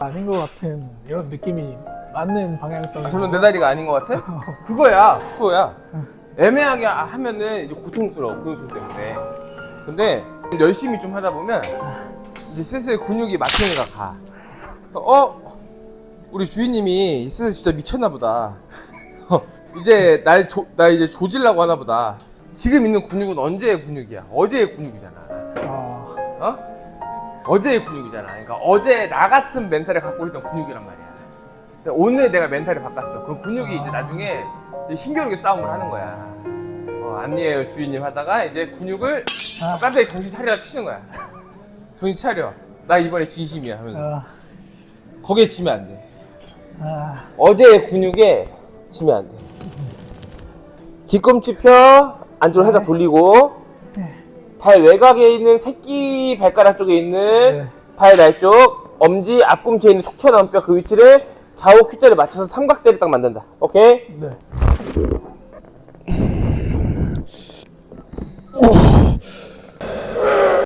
아닌 것 같은 이런 느낌이 맞는 방향성이. 그러면 내 다리가 아닌 것 같아? 그거야 수호야 애매하게 하면은 이제 고통스러워 그 운동 때문에 근데 열심히 좀 하다 보면 이제 슬슬 근육이 맞추는가 가 어? 우리 주인님이 슬슬 진짜 미쳤나 보다 어, 이제 날, 조, 나 이제 조질라고 하나 보다 지금 있는 근육은 언제의 근육이야 어제의 근육이잖아 아, 어? 어제의 근육이잖아. 그러니까 어제 나 같은 멘탈을 갖고 있던 근육이란 말이야. 근데 오늘 내가 멘탈을 바꿨어. 그럼 근육이 이제 나중에 힘겨루게 싸움을 하는 거야. 어, 아니에요 주인님 하다가 이제 근육을 아. 어, 깜짝이 정신 차려 치는 거야. 정신 차려. 나 이번에 진심이야 하면서 아, 거기에 지면 안 돼. 아, 어제의 근육에 지면 안 돼. 뒤꿈치 펴 안쪽으로 살짝 돌리고 네. 발 외곽에 있는 새끼 발가락 쪽에 있는 네. 발 날 쪽 엄지 앞꿈치에 있는 톡 튀어나온 뼈 그 위치를 좌우 큐대를 맞춰서 삼각대를 딱 만든다. 오케이? 네.